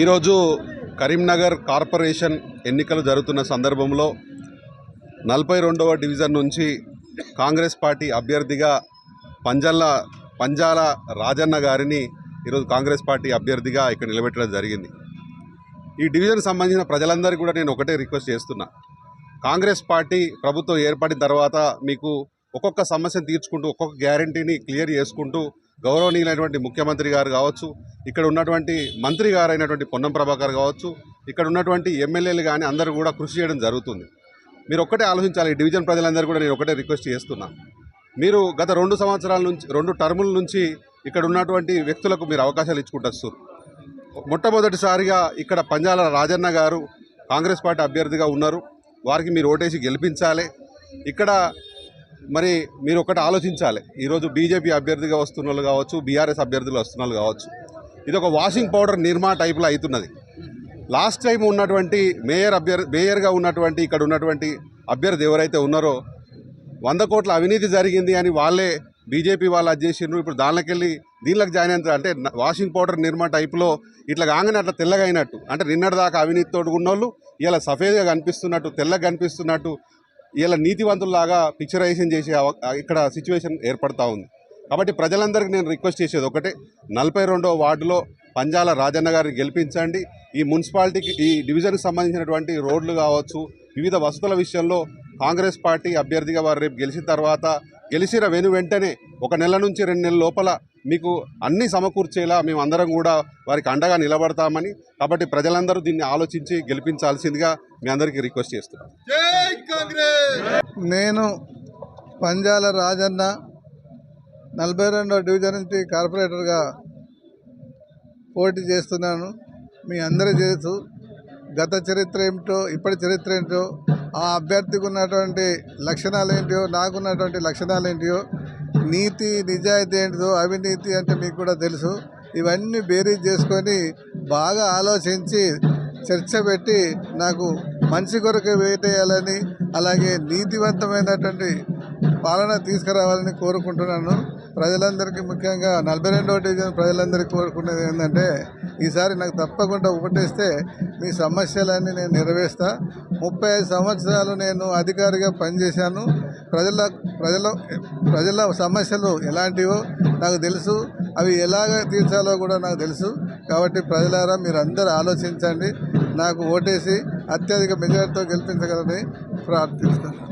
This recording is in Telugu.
ఈరోజు కరీంనగర్ కార్పొరేషన్ ఎన్నికలు జరుగుతున్న సందర్భంలో నలభై రెండవ డివిజన్ నుంచి కాంగ్రెస్ పార్టీ అభ్యర్థిగా పంజల్ల పంజాల రాజన్న గారిని ఈరోజు కాంగ్రెస్ పార్టీ అభ్యర్థిగా ఇక్కడ నిలబెట్టడం జరిగింది. ఈ డివిజన్ సంబంధించిన ప్రజలందరికీ కూడా నేను ఒకటే రిక్వెస్ట్ చేస్తున్నా. కాంగ్రెస్ పార్టీ ప్రభుత్వం ఏర్పడిన తర్వాత మీకు ఒక్కొక్క సమస్యను తీర్చుకుంటూ ఒక్కొక్క గ్యారంటీని క్లియర్ చేసుకుంటూ గౌరవనీయులైనటువంటి ముఖ్యమంత్రి గారు కావచ్చు ఇక్కడ ఉన్నటువంటి మంత్రి గారు అయినటువంటి పొన్నం ప్రభాకర్ కావచ్చు ఇక్కడ ఉన్నటువంటి ఎమ్మెల్యేలు కానీ అందరూ కూడా కృషి చేయడం జరుగుతుంది. మీరు ఒక్కటే ఆలోచించాలి ఈ డివిజన్ ప్రజలందరూ కూడా నేను ఒకటే రిక్వెస్ట్ చేస్తున్నా. మీరు గత రెండు సంవత్సరాల నుంచి రెండు టర్ముల నుంచి ఇక్కడ ఉన్నటువంటి వ్యక్తులకు మీరు అవకాశాలు ఇచ్చుకుంటారు మొట్టమొదటిసారిగా ఇక్కడ పంజాల రాజన్న గారు కాంగ్రెస్ పార్టీ అభ్యర్థిగా ఉన్నారు. వారికి మీరు ఓటేసి గెలిపించాలి. ఇక్కడ మరి మీరు ఒకటి ఆలోచించాలి. ఈరోజు బీజేపీ అభ్యర్థిగా వస్తున్న వాళ్ళు కావచ్చు బీఆర్ఎస్ అభ్యర్థులు వస్తున్న వాళ్ళు కావచ్చు ఇది ఒక వాషింగ్ పౌడర్ నిర్మా టైప్లో అవుతున్నది. లాస్ట్ టైం ఉన్నటువంటి మేయర్ అభ్యర్థి మేయర్గా ఉన్నటువంటి ఇక్కడ ఉన్నటువంటి అభ్యర్థి ఎవరైతే ఉన్నారో వంద కోట్ల అవినీతి జరిగింది అని వాళ్ళే బీజేపీ వాళ్ళు అది చేసిండ్రు. ఇప్పుడు దానిలోకెళ్ళి దీనిలోకి జాయిన్ అయిన అంటే వాషింగ్ పౌడర్ నిర్మా టైప్లో ఇట్లా కాగానే అట్లా తెల్లగా అయినట్టు అంటే నిన్నటిదాకా అవినీతి తోడుకున్నోళ్ళు ఇలా సఫేద్గా కనిపిస్తున్నట్టు తెల్లగా కనిపిస్తున్నట్టు ఇలా నీతివంతుల్లాగా పిక్చరైజేషన్ చేసే ఇక్కడ సిచ్యువేషన్ ఏర్పడతా ఉంది. కాబట్టి ప్రజలందరికీ నేను రిక్వెస్ట్ చేసేది ఒకటే నలభై రెండో వార్డులో పంజాల రాజన్న గారిని గెలిపించండి. ఈ మున్సిపాలిటీకి ఈ డివిజన్కి సంబంధించినటువంటి రోడ్లు కావచ్చు వివిధ వసతుల విషయంలో కాంగ్రెస్ పార్టీ అభ్యర్థిగా వారు రేపు గెలిచిన తర్వాత గెలిచిన వెను వెంటనే ఒక నెల నుంచి రెండు నెలల లోపల మీకు అన్ని సమకూర్చేలా మేము అందరం కూడా వారికి అండగా నిలబడతామని కాబట్టి ప్రజలందరూ దీన్ని ఆలోచించి గెలిపించాల్సిందిగా మీ అందరికీ రిక్వెస్ట్ చేస్తున్నాం. నేను పంజాల రాజన్న నలభై రెండో డివిజన్ నుంచి కార్పొరేటర్గా పోటీ చేస్తున్నాను. మీ అందరూ తెలుసు గత చరిత్ర ఏమిటో ఇప్పటి చరిత్ర ఏంటో ఆ అభ్యర్థికి ఉన్నటువంటి లక్షణాలు ఏంటియో నాకున్నటువంటి లక్షణాలు ఏంటియో నీతి నిజాయితీ ఏంటిదో అవినీతి అంటే మీకు కూడా తెలుసు. ఇవన్నీ బేరీజ్ చేసుకొని బాగా ఆలోచించి చర్చ పెట్టి నాకు మంచి కొరకు వేటేయాలని అలాగే నీతివంతమైనటువంటి పాలన తీసుకురావాలని కోరుకుంటున్నాను. ప్రజలందరికీ ముఖ్యంగా నలభై రెండవ డివిజన్ ప్రజలందరికీ కోరుకునేది ఏంటంటే ఈసారి నాకు తప్పకుండా ఒకటేస్తే మీ సమస్యలన్నీ నేను నెరవేర్స్తా. ముప్పై ఐదు సంవత్సరాలు నేను అధికారిగా పనిచేశాను. ప్రజల ప్రజల ప్రజల సమస్యలు ఎలాంటివో నాకు తెలుసు. అవి ఎలాగ తీర్చాలో కూడా నాకు తెలుసు. కాబట్టి ప్రజలారా మీరు అందరూ ఆలోచించండి. నాకు ఓటేసి అత్యధిక మెజార్టీతో గెలిపించగలని ప్రార్థిస్తాను